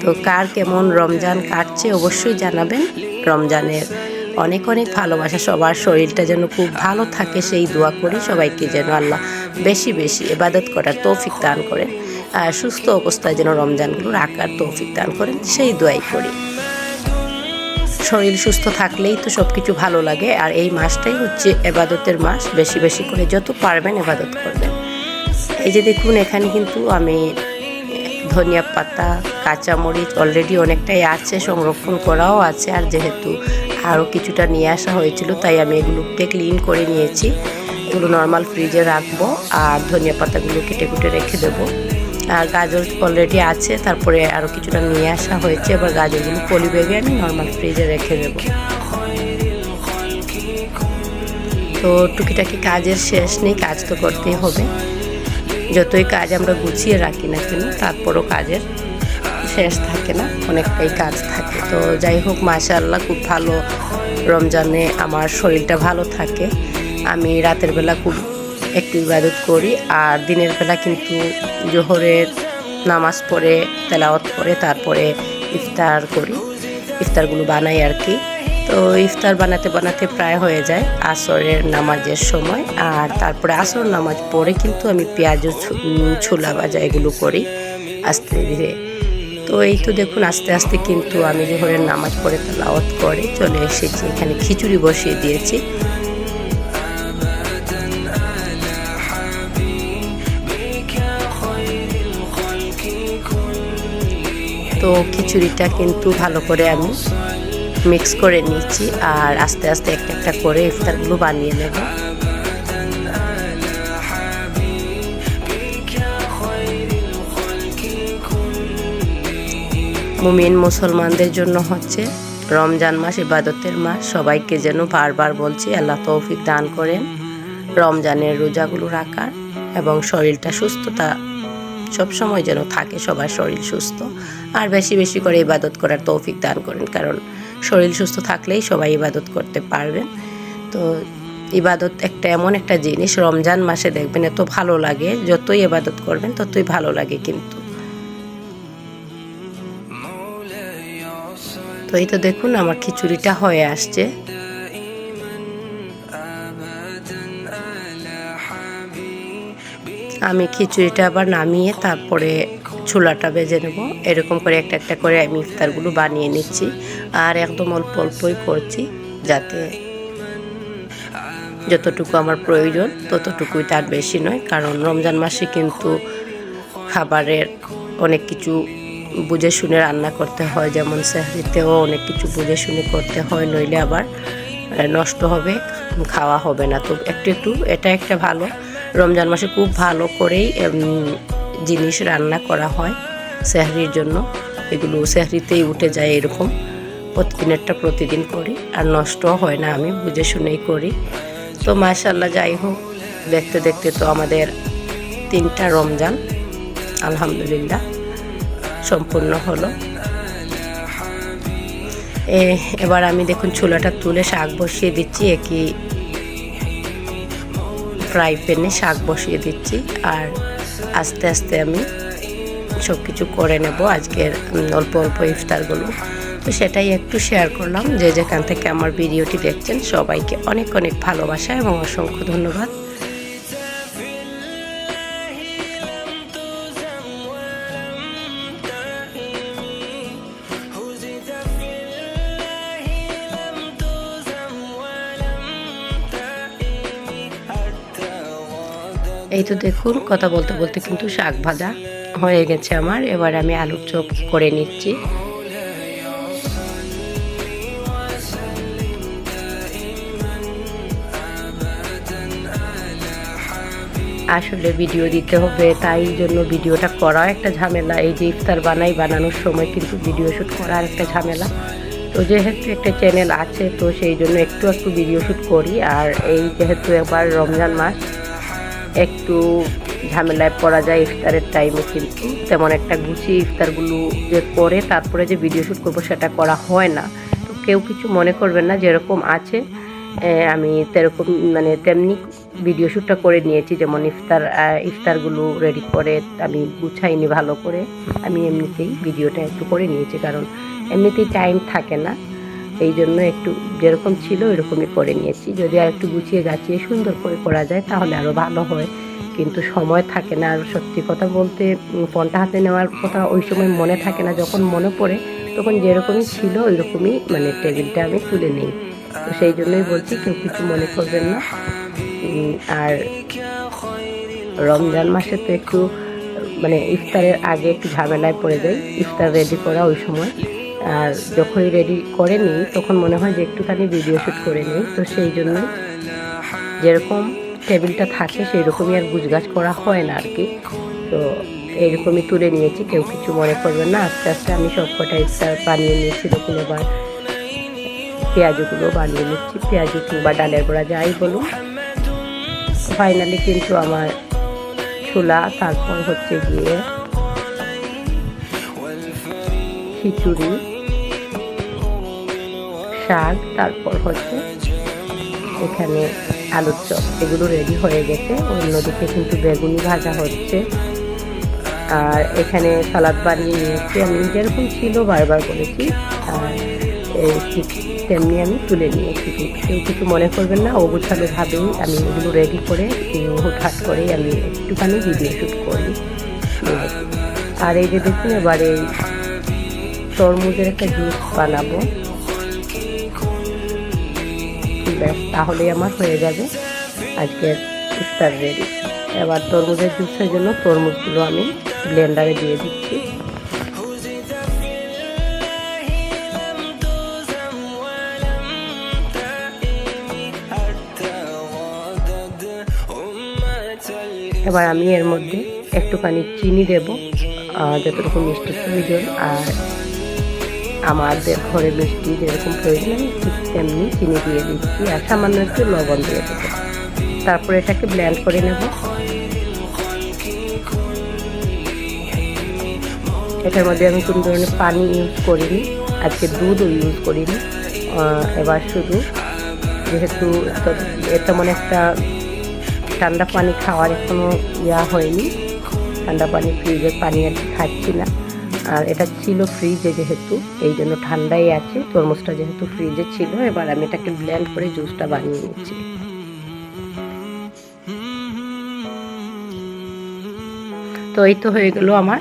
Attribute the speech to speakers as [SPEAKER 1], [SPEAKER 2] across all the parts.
[SPEAKER 1] তো কার কেমন রমজান কাটছে অবশ্যই জানাবেন। রমজানের অনেক অনেক ভালোবাসা, সবার শরীরটা যেন খুব ভালো থাকে, সেই দোয়া করি সবাইকে যেন আল্লাহ বেশি বেশি এবাদত করার তৌফিক দান করেন আর সুস্থ অবস্থায় যেন রমজানগুলো রাখার তৌফিক দান করেন, সেই দোয়াই করি। শরীর সুস্থ থাকলেই তো সব কিছু ভালো লাগে আর এই মাসটাই হচ্ছে এবাদতের মাস। বেশি বেশি করে যত পারবেন এবাদত করবেন। এই যে দেখুন, এখানে কিন্তু আমি ধনিয়া পাতা, কাঁচামরিচ অলরেডি অনেকটাই আছে, সংরক্ষণ করাও আছে। আর যেহেতু আরও কিছুটা নিয়ে আসা হয়েছিল, তাই আমি এগুলোকে ক্লিন করে নিয়েছি। এগুলো নর্মাল ফ্রিজে রাখব আর ধনিয়া পাতাগুলো কেটে কুটে রেখে দেবো। আর গাজর অলরেডি আছে, তারপরে আরও কিছুটা নিয়ে আসা হয়েছে। এবার গাজরগুলো পলি ব্যাগে আমি নর্মাল ফ্রিজে রেখে দেবো। তো টুকিটাকি কাজের শেষ নেই, কাজ তো করতেই হবে। যতই কাজ আমরা গুছিয়ে রাখি না কেন, তারপরও কাজের শেষ থাকে না, অনেকটাই কাজ থাকে। তো যাই হোক, মাশাআল্লাহ, খুব ভালো রমজানে আমার শরীরটা ভালো থাকে। আমি রাতের বেলা খুব একটু ইবাদত করি, আর দিনের বেলা কিন্তু জোহরের নামাজ পড়ে, তেলাওয়াত করে, তারপরে ইফতার করি। ইফতারগুলো বানাই আর কি। তো ইফতার বানাতে বানাতে প্রায় হয়ে যায় আসরের নামাজের সময়। আর তারপরে আসর নামাজ পড়ে কিন্তু আমি পেঁয়াজ ছোলা ভাজা এগুলো করি আস্তে ধীরে। তো এই তো দেখুন আস্তে আস্তে কিন্তু আমি জোহরের নামাজ পড়ে তালাওয়াত করে চলে এসেছি। এখানে খিচুড়ি বসিয়ে দিয়েছি। তো খিচুড়িটা কিন্তু ভালো করে আমি মিক্স করে নিচ্ছি আর আস্তে আস্তে একটা একটা করে ইফতারগুলো বানিয়ে নেব। মুমিন মুসলমানদের জন্য হচ্ছে রমজান মাস, ইবাদতের মাস। সবাইকে যেন বারবার বলছি, আল্লাহ তৌফিক দান করেন। রমজানের রোজাগুলো রাখার এবং শরীরটা সুস্থতা সবসময় যেন থাকে, সবার শরীর সুস্থ। আর বেশি বেশি করে ইবাদত করার তৌফিক দান করেন, কারণ শরীর সুস্থ থাকলেই সবাই ইবাদত করতে পারবেন তো ইবাদত একটা এমন একটা জিনিস, রমজান মাসে দেখবেন এত ভালো লাগে, যতই ইবাদত করবেন ততই ভালো লাগে কিন্তু। তো এই তো দেখুন আমার খিচুড়িটা হয়ে আসছে। আমি খিচুড়িটা আবার নামিয়ে তারপরে ছোলাটা বেজে নেব। এরকম করে একটা একটা করে আমি ইফতারগুলো বানিয়ে নিচ্ছি আর একদম অল্প অল্পই করছি যাতে যতটুকু আমার প্রয়োজন ততটুকুই তার বেশি নয়। কারণ রমজান মাসে কিন্তু খাবারের অনেক কিছু বুঝে শুনে রান্না করতে হয়, যেমন সেহরিতেও অনেক কিছু বুঝে শুনে করতে হয়, নইলে আবার নষ্ট হবে, খাওয়া হবে না। তো একটু একটু, এটা একটা ভালো। রমজান মাসে খুব ভালো করেই জিনিস রান্না করা হয় সেহরির জন্য। এগুলো সেহরিতেই উঠে যায় এরকম। প্রতিদিনেরটা প্রতিদিন করি, আর নষ্টও হয় না আমি, বুঝে শুনেই করি। তো মাশাল্লাহ যাই হোক, দেখতে দেখতে তো আমাদের তিনটা রমজান, আলহামদুলিল্লাহ, সম্পূর্ণ হলো। এ, এবার আমি দেখুন চুলাটা তুলে শাক বসিয়ে দিচ্ছি, একই ফ্রাই প্যানে শাক বসিয়ে দিচ্ছি, আর আস্তে আস্তে আমি সব কিছু করে নেব। আজকের অল্প অল্প ইফতারগুলো। তো সেটাই একটু শেয়ার করলাম যে যেখান থেকে আমার ভিডিওটি দেখছেন, সবাইকে অনেক অনেক ভালোবাসা এবং অসংখ্য ধন্যবাদ। এই তো দেখুন, কথা বলতে বলতে কিন্তু শাক ভাজা হয়ে গেছে আমার। এবার আমি আলুর চপ করে নিচ্ছি। আসলে ভিডিও দিতে হবে, তাই জন্য ভিডিওটা করা একটা ঝামেলা। এই যে ইফতার বানাই, বানানোর সময় কিন্তু ভিডিও শ্যুট করার একটা ঝামেলা। তো যেহেতু একটা চ্যানেল আছে, তো সেই জন্য একটু একটু ভিডিও শ্যুট করি। আর এই যেহেতু এবার রমজান মাস একটু ঝামেলায় পড়া যায় ইফতারের টাইমে কিন্তু। তেমন একটা গুছিয়ে ইফতারগুলো যে করে, তারপরে যে ভিডিও শ্যুট করব সেটা করা হয় না। তো কেউ কিছু মনে করবেন না, যেরকম আছে আমি তেরকম মানে তেমনি ভিডিও শ্যুটটা করে নিয়েছি। যেমন ইফতার ইফতারগুলো রেডি করে আমি গুছাইনি ভালো করে। আমি এমনিতেই ভিডিওটা একটু করে নিয়েছি, কারণ এমনিতেই টাইম থাকে না। এই জন্য একটু যেরকম ছিল, এরকমই করে নিয়েছি। যদি আর একটু গুছিয়ে গাছিয়ে সুন্দর করে করা যায়, তাহলে আরও ভালো হয়। কিন্তু সময় থাকে না। আর সত্যি কথা বলতে ফোনটা হাতে নেওয়ার কথা ওই সময় মনে থাকে না। যখন মনে পড়ে, তখন যেরকমই ছিল, ওইরকমই মানে টেবিলটা আমি তুলে নিই। তো সেই জন্যই বলছি, কেউ কিছু মনে করবেন না। আর রমজান মাসে তো একটু মানে ইফতারের আগে একটু ঝামেলায় পড়ে যাই। ইফতার রেডি করা ওই সময়। আর যখনই রেডি করে নিই, তখন মনে হয় যে একটুখানি ভিডিও শ্যুট করে নিই। তো সেই জন্য যেরকম টেবিলটা থাকে সেই রকমই আর গুজগাছ করা হয় না আর কি তো এইরকমই তুলে নিয়েছি। কেউ কিছু মনে করবেন না। আস্তে আস্তে আমি সব কটা ইফতার বানিয়ে নিয়েছি। তখন এবার পেঁয়াজগুলো বানিয়ে নিচ্ছি। পেঁয়াজু কিংবা ডালের বড়া যাই বলুন। ফাইনালি কিন্তু আমার ছোলা, তারপর হচ্ছে গিয়ে খিচুড়ি। শাক, তারপর হচ্ছে এখানে আলুর চপ, এগুলো রেডি হয়ে গেছে। অন্যদিকে কিন্তু বেগুনি ভাজা হচ্ছে। আর এখানে সালাদ বানিয়ে নিয়েছি। আমি যেরকম ছিল বারবার বলেছি, আর তেমনি আমি তুলে নিয়েছি। কেউ কিছু মনে করবেন না অগোছালো ভাবেই আমি এগুলো রেডি করে হুটহাট করেই আমি একটুখানি ভিডিও শ্যুট করি। আর এই যে দেখুন, এবারে তরমুজের একটা জুস বানাবো। ব্যাস, তাহলেই আমার হয়ে যাবে। আজকের ইফতার রেডি এবার তরমুজের জুসের জন্য তরমুজগুলো আমি ব্লেন্ডারে দিয়ে দিচ্ছি। এবার আমি এর মধ্যে একটুখানি চিনি দেব যতটুকু মিষ্টি প্রয়োজন আর আমাদের ঘরে মিষ্টি যেরকম প্রয়োজন, আমি ঠিক তেমনি চিনি দিয়ে দিচ্ছি আর সামান্য একটু লবণ দিয়ে দেবো। তারপর এটাকে ব্ল্যান্ড করে নেব। এটার মধ্যে আমি কোনো ধরনের পানি ইউজ করিনি, আজকে দুধও ইউজ করিনি। এবার শুধু যেহেতু তেমন একটা ঠান্ডা পানি খাওয়ার কোনো ইয়া হয়নি। ঠান্ডা পানি ফ্রিজের পানি আর খাচ্ছি না। আর এটা ছিল ফ্রিজে যেহেতু, এই জন্য ঠান্ডাই আছে, তরমুজটা যেহেতু ফ্রিজে ছিল, এবার আমি এটাকে ব্ল্যান্ড করে জুসটা বানিয়ে নিচ্ছি। তো এই তো হয়ে গেল আমার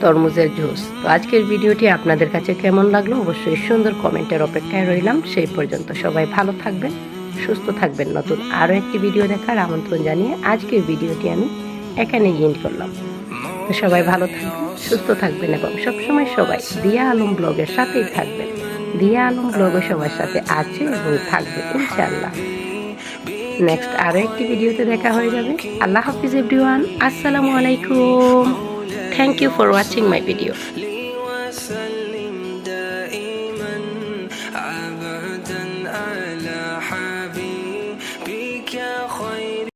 [SPEAKER 1] তরমুজের জুস তো আজকের ভিডিওটি আপনাদের কাছে কেমন লাগল? অবশ্যই সুন্দর কমেন্টের অপেক্ষায় রইলাম। সেই পর্যন্ত সবাই ভালো থাকবেন, সুস্থ থাকবেন। নতুন আরও একটি ভিডিও দেখার আমন্ত্রণ জানিয়ে আজকের ভিডিওটি আমি এখানেই এন্ড করলাম। সবাই ভালো থাকবেন, সুস্থ থাকবেন এবং সবসময় সবাই দিয়া আলম ব্লগের সাথেই থাকবেন। দিয়া আলম ব্লগও সবার সাথে আছে এবং থাকবে ইনশাল্লাহ নেক্সট আরও একটি ভিডিওতে দেখা হয়ে যাবে। আল্লাহ হাফিজ এভরিওয়ান আসসালামু আলাইকুম। Thank you for watching my video